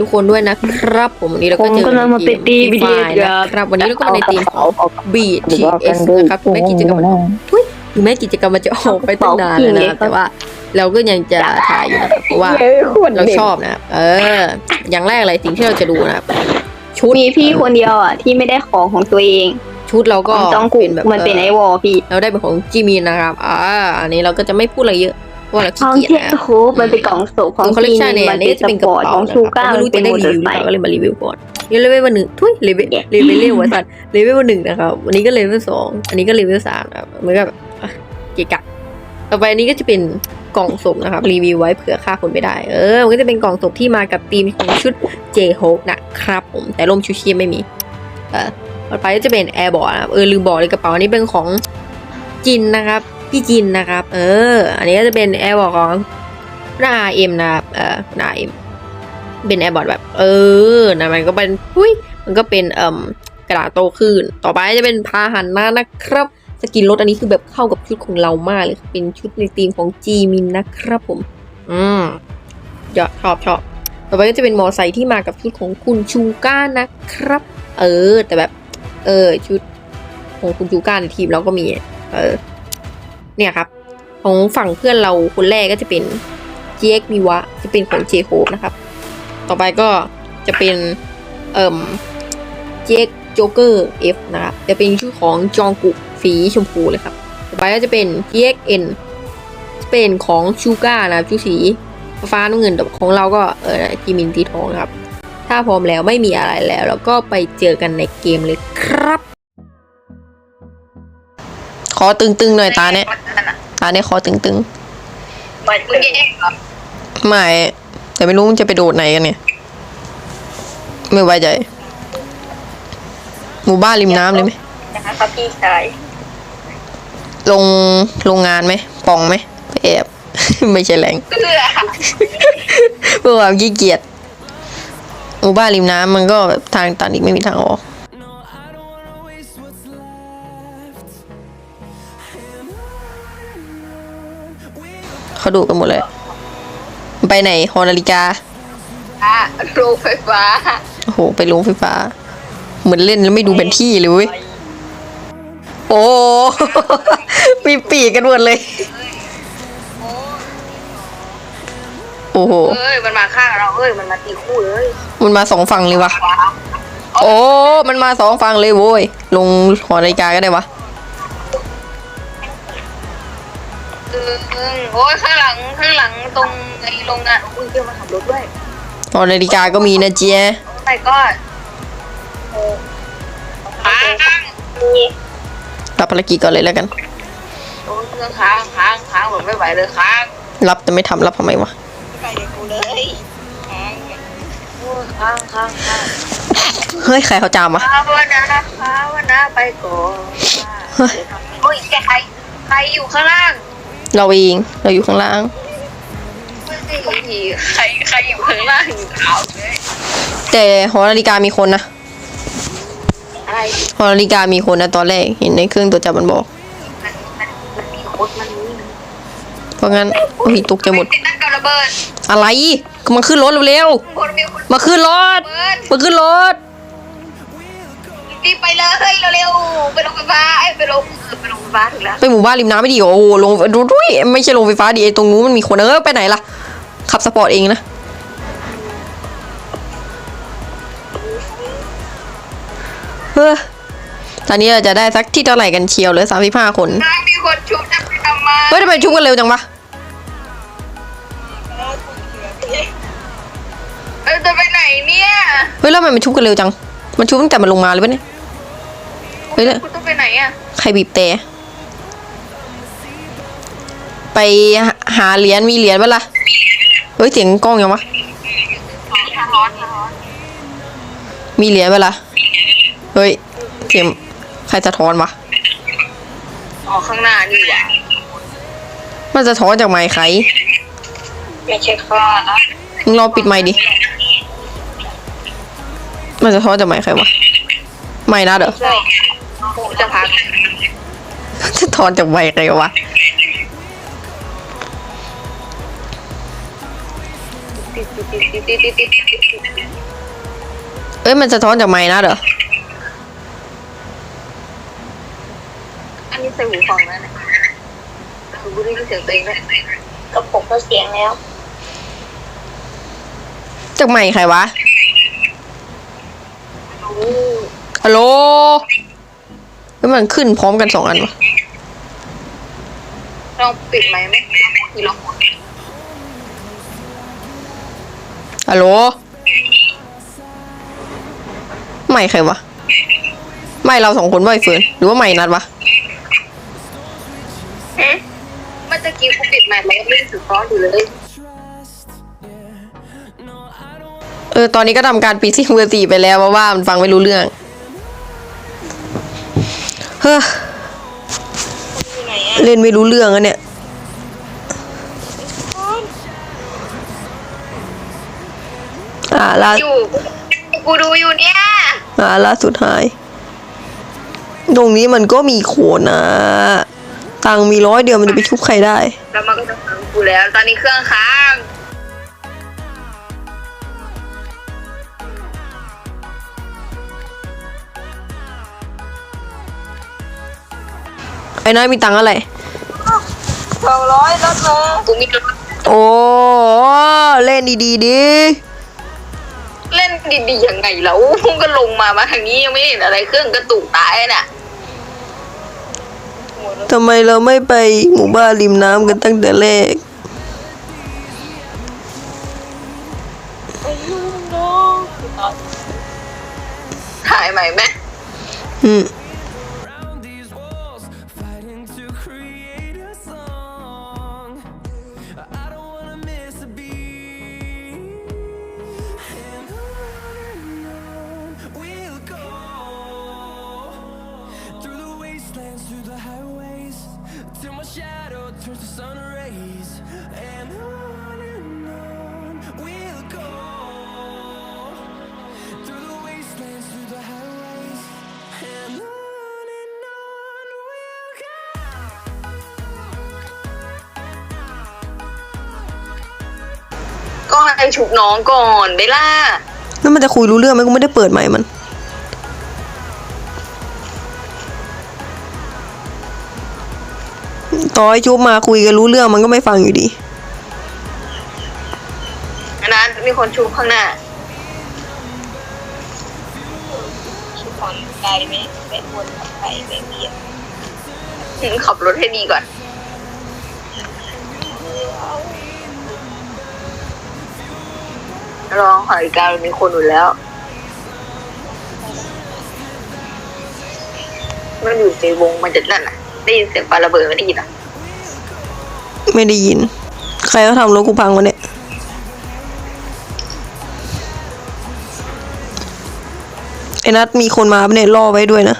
ดีทุกคนด้วยนะครับ ผมวันนี้เราผก็มเจอกำลังมาเป็นตีวิดีโอนะครับครับวันนี้เราก็มาในทีมเอาเอาเอาบีหรือทีว่าเอกันสด้วยนะครับถึงแม้กิจกรรมถึงแม้กิจกรรมมันจะออกไปตั้งนานแล้วนะครับแต่ว่าเราก็ยังจะถ่ายอยู่นะครับเพราะว่าเฮ้ยโคตรเราเด็กชอบนะครับเออ อย่างแรกเลยสิ่งที่เราจะดูนะครับชุดมีพี่คนเดียวอะที่ไม่ได้ของของตัวเอง ชุดเราขก็องจองกุเป็นแบบมันเป็นไอออวอลพี่ เราได้เป็นของจิมินนะครับอ่าอันนี้เราก็จะไม่พูดอะไรเยอะเพราะว่าเราขขี้องเกียจเจนะโคมันเป็นกล่องโศกของคอลเลกจีชันนเนี่ยมัอันนนี้เป็นจะสเป็นกประอร์ตเป๋าของนะชูครับก้าไม่มันรู้เป็จะนได้มอรีเตอวิวร์หไซรือเปล่าค์ก็เลยมารีวิวก่อนนี่เลเวลวันหนึ่งทุยเลเวลเลเวลเลเวลสัตว์เลเวลหนึ่งนะครับวันนี้ก็เลเวลสองอันนี้ก็เลเวลสามนะครับมันก็แบบอะเกะกะต่อไปอันนี้ก็จะเป็นกล่องศพนะครับรีวิวไว้เผื่อฆ่าคนไม่ได้เออมันก็จะเป็นกล่องศพที่มากับธีมของชุดเจโฮกนะครับผมแต่ร่มชูชีพไม่มี เออต่อไปก็จะเป็นแอร์บอร์นะครับเออลืมบอกเลยกระเป๋าอันนี้เป็นของจินนะครับ พี่จินนะครับ เออ อันนี้ก็จะเป็นแอร์บอร์ของหน้าเอ็มนะครับ เออหน้าเอ็มเป็นแอร์บอร์ดแบบ เออนะมันก็เป็นหุ้ยมันก็เป็นเอ่มกระดาษโตขึ้น ต่อไปจะเป็นพาหันหน้านะครับ สกินรถอันนี้คือแบบเข้ากับชุดของเรามากเลย เป็นชุดในธีมของจีมินนะครับผม อืมยอดชอบชอบต่อไปก็จะเป็นมอไซค์ที่มากับชุดของคุณชูก้านะครับ เออ แต่แบบ เออ ชุดของคุณชูก้าในทีมเราก็มี เออ เนี่ยครับ ของฝั่งเพื่อนเราคนแรกก็จะเป็นเจคมิวะจะเป็นของเจโคบนะครับ ต่อไปก็จะเป็นเอ่มเจคโจ๊กเกอร์เอฟนะครับจะเป็นชื่อของจองกุสีชมพูเลยครับ ต่อไปก็จะเป็น GXN เอ็นเป็นของชูก้านะครับชุดสีฟ้าน้ำเงินแต่ของเราก็เออจีมินสีทองครับ ถ้าพร้อมแล้วไม่มีอะไรแล้วเราก็ไปเจอกันในเกมเลยครับ อตึงๆหน่อยตาเนี่ยตาเนี่ยขอตึงมันมึงแย่งเหรอๆไม่แต่ไม่รู้มันจะไปโดดไหนกันเนี่ย ไม่ไว้ใจ หมู่บ้านริมน้ำเลยไหมนะครับพี่ชายลงโรงงานไหมปองไหมไปแอบ ไม่ใช่แหล่งเพื่อเพื่อความขี้เกียจหมู่บ้านริมน้ำมันก็แบบทางตันอีกไม่มีทางออก เขาดูกันหมดเลยไปไหนหอนาฬิกาอะโรงไฟฟ้า โอ้โห ไปโรงไฟฟ้า เหมือนเล่นแล้วไม่ดูแผนที่เลยเว้ยโอ้ มีปีกกันหมดเลย โอ้โห เอ้ย มันมาข้างเรา เอ้ย มันมาตีคู่เลยมันมาสองฝั่งเลยวะโอ้ มันมาสองฝั่งเลยโว้ย ลงหอนาฬิกาก็ได้วะ เออโอ้ยข้างหลังข้างหลังตรงไอ้โรงงานอุ้ยเดี๋ยวมาขับรถด้วยหอนาฬิกาก็มีนะเจ๊ยโอ้ my god โอ้ค้างมีรับภารกิจก่อนเลยแล้วกัน โอ้ยเครื่องค้างค้างค้างแบบไม่ไหวเลยค้างรับแต่ไม่ทำรับทำไมวะไปเด็กกูเลยค้างโอ้ยค้างค้างค้างเฮ้ยใครเขาจามวะ ภาวนาภาวนาไปก่อนเฮ้ย โอ้ยแกใครใครอยู่ข้างล่าง เราเองเราอยู่ข้างล่างใครใครอยู่ข้างล่างอยู่ขาวเลยแต่หอนาฬิกามีคนนะอะไรหอนาฬิกามีคนนะตอนแรกเห็นในเครื่องตัวจับมันบอก มันมันมันมีโค้ดมันมีเพราะงั้นโอ้ยตกใจหมด ติดตั้งกับระเบิดอะไรก็มาขึ้นรถเร็วคนมีคนๆมาขึ้นรถเบิดมาขึ้นรถ รีบไปเลยเร็วๆไปโรงไฟฟ้าไอ้ยไปโรงเออไปโรงไฟฟ้าถึงแล้วไปหมู่บ้านริมน้ำไม่ดีเหรอโอ้โหลงดูด้วยไม่ใช่ลงไฟฟ้าดิไอ้ตรงนู้นมันมีคนเออไปไหนล่ะ ขับสปอร์ตเองนะเฮ้อตอนนี้เราจะได้สักที่เท่าไหร่กันเชียวเหลือสามสิบห้าคนถ้ามีคนชุบจะไปทำไมเฮ้ยทำไมชุบกันเร็วจังวะเออจะไปไหนเนี่ยเฮ้ยแล้วทำไมมันชุบกันเร็วจัง มันชุบตั้งแต่มันลงมาเลยปะเนี่ยเฮ้ยแล้วคุณต้องไปไหนอะ ใครบีบแต่ไปหาเหรียญมีเหรียญปะล่ะ เฮ้ยเสียงกล้องยังวะทางร้อนทางร้อนมีเหรียญปะล่ะ เฮ้ยเสียงใครสะท้อนวะออกข้างหน้านี่หว่ามันสะท้อนจากไมค์ใครไม่ใช่ข้านะมึงลองปิดไมค์ดิ มันสะท้อนจากไมค์ใครวะ ไม่นะเด้อใช่ ผมจะพักสะท้อนจากไมค์ใครวะติดติดติดติดติดติดติดติดติดเอ้ยมันสะท้อนจากไม้นะเหรอ อันนี้ใส่หูฟังนะเนี่ยคือกูได้ยินเสียงตัวเองด้วยกระปกก็เสียงแล้วจากไม้ใครวะ โอ้ฮัลโหล แล้วมันขึ้นพร้อมกันสองอันวะลองปิดไหมค์ไหมมีลองฮัลโหลไม่ใครวะ ไม่เราสองคนว่าไอ้เฟิร์นหรือว่าไม่นัดวะเอ๊ะเมื่อตะกี้กูปิดไมค์แล้วไม่ถือฟ้อนอยู่เลยเออตอนนี้ก็ทำการปิดซิงเบอร์สี่ไปแล้วเพราะว่ามันฟังไม่รู้เรื่อง เฮ้ออยู่ไหนอะเล่นไม่รู้เรื่องอะเนี่ย อ่าล่าอยู่กูดูอยู่เนี่ยอ่าล่าสุดหาย ตรงนี้มันก็มีโขนนะ ตังค์มีร้อยเดียวมันจะไปชุบใครได้ แล้วมันก็จะฟังกูแล้ว ตอนนี้เครื่องค้าง ไอ้นายมีตังค์อะไรสองร้อยลดมากูมีโอ้เล่นดีๆดิเล่นดีๆยังไงแล้วก็ลงมามาทางนี้ยังไม่เห็นอะไรเครื่องกระตุกตายน่ะทำไมเราไม่ไปหมู่บ้านริมน้ำกันตั้งแต่แรกถ่ายใหม่ไหมอืม shadow turns to sun rays. And on and on we'll go through the wastelands, through the highways, and on and on we'll go. ก็ให้ฉุกน้องก่อนเบล่า แล้วมันจะคุยรู้เรื่องไหมกูไม่ได้เปิดใหม่มัน ต่อให้ชุบมาคุยกันรู้เรื่องมันก็ไม่ฟังอยู่ดี อันนั้นมีคนชุบข้างหน้าชุบคนไกลไหมไม่ควรขับไปไม่เบียดขับรถให้ดีก่อนรองหอยกาวมีคนอยู่แล้ว มันอยู่ในวงมันจะนั่นน่ะ ได้ยินเสียงปลาระเบิดไม่ได้ยินอะ ไม่ได้ยิน ใครเขาทำรถกูพังวะเนี่ย ไอ้นัดมีคนมาเนี่ยล่อไว้ด้วยนะ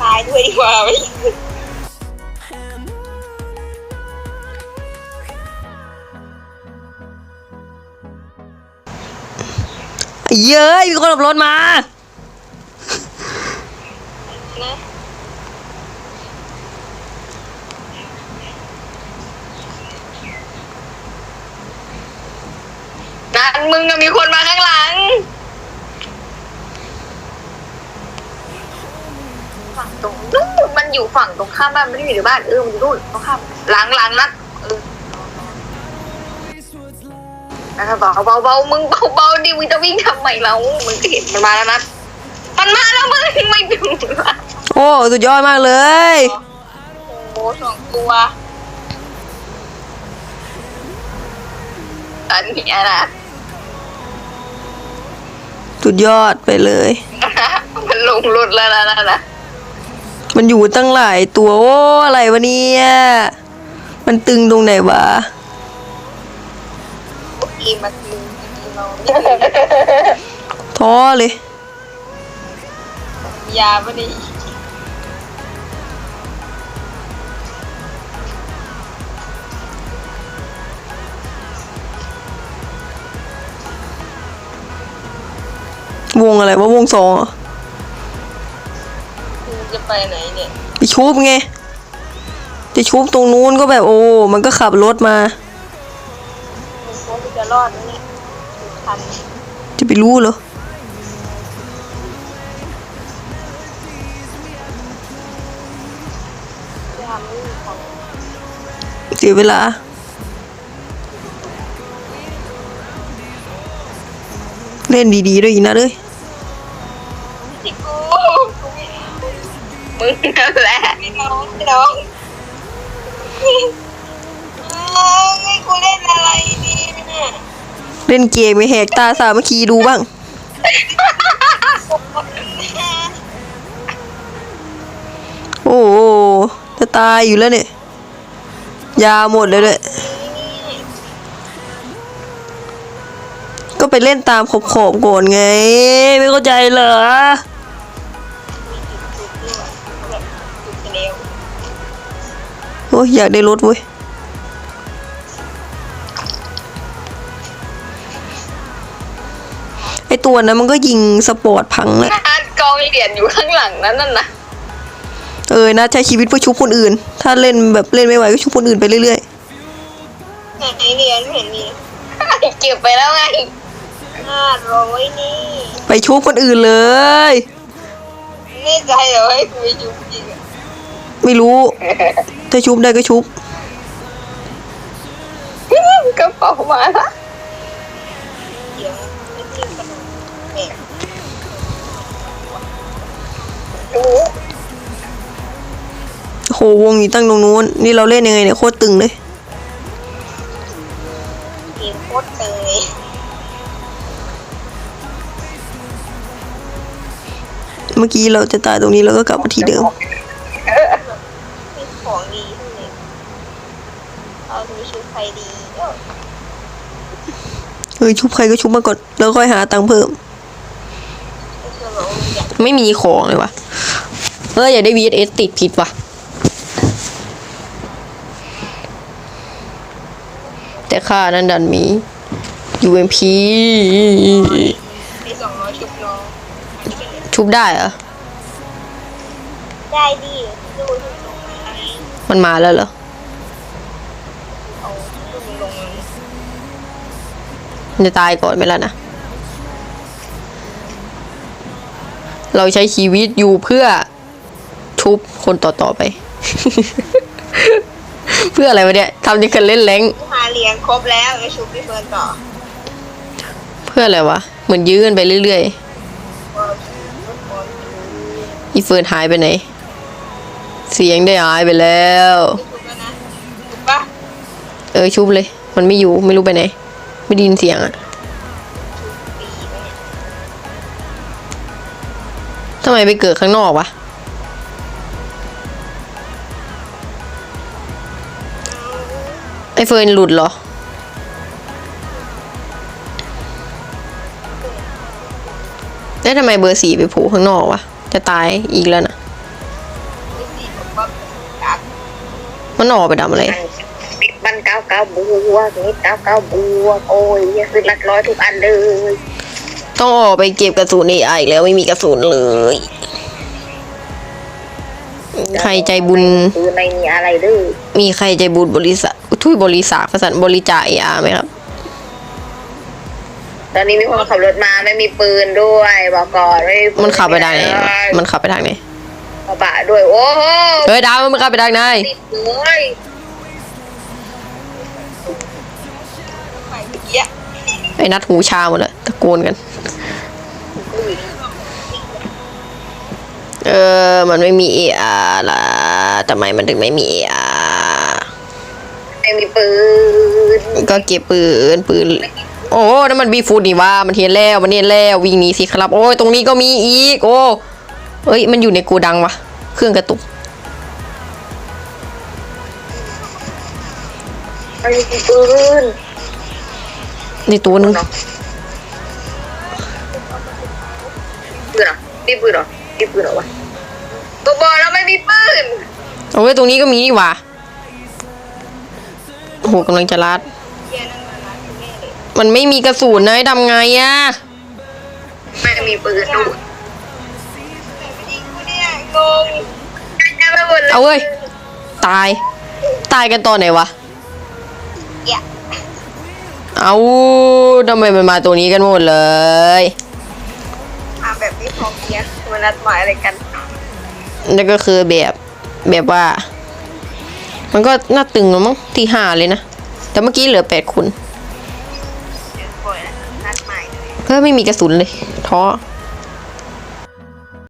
ตายด้วยดีกว่าเย้ยมีคนขับรถมานั นมึงอะมีคนมาข้างหลัง ฝั่งตรงนู้นมันอยู่ฝั่งตรงข้ามบ้านไม่ได้อยู่ในบ้านเออมันอยู่นู่นตรงข้ามหลังหลังนัดเออนะครับเบาเบาเบามึงเบาเบาดิมึงจะวิ่งทำไมเรามึงก็เห็นมันมาแล้วนัดมันมาแล้วมึงไม่ดูละโอ้สุดยอดมากเลยโอ้สองตัวอันนี้นะ สุดยอดไปเลย มันลงรถแล้วนะนะนะมันอยู่ตั้งหลายตัวโอ้อะไรวะเนี่ยมันตึงตรงไหนวะอีมาทีอีเราท้อเลย ยาปะนี่ วงอะไรวะวงสองเหรอจะไปไหนเนี่ยไปชุบไงจะชุบตรงนู้นก็แบบโอ้ มันก็ขับรถมาว่ากูจะรอดไหมเนี่ยทันจะไปรู้เหรอ จะทำไม่มีของเสียเวลา เล่นดีๆด้วยอีกนะเลย น้องพี่นเอ้ยให้กูเล่นอะไรดีเนี่ยเล่นเกมไม่แหกตาสามัคคีดูบ้าง โอ้จะตายอยู่แล้วเนี่ย ยาหมดเลยด้วย ก็ไปเล่นตามขอบขอบๆก่อนไง ไม่เข้าใจเหรอ โอ้ยอยากได้รถเว้ยไอตัวนั้นมันก็ยิงสปอร์ตพังแล้วกองเหรียญอยู่ข้างหลังนั้นน่ะนะเออนะใช้ชีวิตเพื่อชุบคนอื่น ถ้าเล่นแบบเล่นไม่ไหวก็ชุบคนอื่นไปเรื่อยไหนเหรียญไม่เห็นมีเก็บไปแล้วไงห้าร้อยนี่ๆไปชุบคนอื่นเลยแน่ใจเหรอให้กูไปจุดจริงอะ ไม่รู้ ถ้าชุบได้ก็ชุบกระเป๋ามาละเดี๋ยวไม่จิ้มกระดูกแม่ดูโหวงอยู่ตั้งตรงนู้น นี่เราเล่นยังไงเนี่ยโคตรตึงเลยเกมโคตรเตยเมื่อกี้เราจะตายตรงนี้แล้วก็กลับมาที่เดิมมีของดีทั้งนั้น เอาดูชุดใครดีเอ้าเออชุบใครก็ชุบมาก่อนแล้วค่อยหาตังค์เพิ่มก็คือบอกว่าอยากไม่มีของเลยวะเอออยากได้ VSS ติดผิดว่ะแต่ค่านั้นดันมี UMP ไปสองร้อยชุดน้องชุบได้เหรอ ได้ดิดูทุกส่งมาให้มันมาแล้วเหรอ จะตายก่อนไหมล่ะนะ เราใช้ชีวิตอยู่เพื่อชุบคนต่อๆไป เพื่ออะไรวะเนี่ยทำจะกันเล่นแรงหาเหรียญครบแล้วไปชุบพี่เฟิร์นต่อ เพื่ออะไรวะ เหมือนยื้อกันไปเรื่อยว่าๆอีเฟิร์นหายไปไหน เสียงได้หายไปแล้วชุบแล้วนะชุบปะเออชุบเลย มันไม่อยู่ไม่รู้ไปไหน ไม่ได้ยินเสียงอะทำไมไปเกิดข้างนอกวะ ไอเฟิร์นหลุดเหรอ แล้วทำไมเบอร์สี่ไปโผล่ข้างนอกวะ จะตายอีกแล้วนะมันออกไปดำอะไร เก้าเก้าบัวนี่เก้าเก้าบัวโอ้ยเนี่ยคือหลักร้อยทุกอันเลยต้องออกไปเก็บกระสุนเอไออีกแล้วไม่มีกระสุนเลย ใครใจบุญคือไม่มีอะไรเด้อมีใครใจบุญบริษัททุยบริษัทประสานบริจาคเออาไหมครับ ตอนนี้มีคนขับรถมาไม่มีปืนด้วยบอกก่อนไม่ปืมันขับไปทางไหนวะมันขับไปทางไหนกระบะด้วยโอ้โหเฮ้ยดาวมันขับไปทางไหนติดเลย เมื่อกี้อะไอ้นัดหูชาหมดเลยตะโกนกัน เออ มันไม่มีเออาล่ะทำไมมันถึงไม่มีเออาไม่มีปืนก็เก็บปืนปืน โอ้นั่นมันบีฟูดนี่ว่า มันเห็นแล้ว มันเห็นแล้ว วิ่งหนีสิครับ โอ้ย ตรงนี้ก็มีอีก โอ้ เอ้ย มันอยู่ในโกูดังวะ เครื่องกระตุกไม่มีปืน ในตัวนึงเนาะปืนเหรอมีปืนเหรอมีปืนเหรอวะตัวบอกแล้วไม่มีปืนโอ้ยตรงนี้ก็มีนี่หว่าโอ้โหกำลังจะลัดเฮียนั่นมาร้านคุณแม่เลยมันไม่มีกระสุนนะให้ทำไงอะไม่มีปืนดูแต่ไม่ยิงกูเนี่ยงงแค่ไม่หมดเลยเอาเว้ย ตาย ตายกันตอนไหนวะอย่า เอาทำไมมันมาตัวนี้กันหมดเลยอ่าแบบนี้พอเพียงมันนัดหมายอะไรกัน นั่นก็คือแบบแบบว่า มันก็น่าตึงแล้วมั้งที่ห้าเลยนะ แต่เมื่อกี้เหลือแปดคนเดี๋ยวปล่อยนะนัดหมายเลยเพื่อไม่มีกระสุนเลยท้อ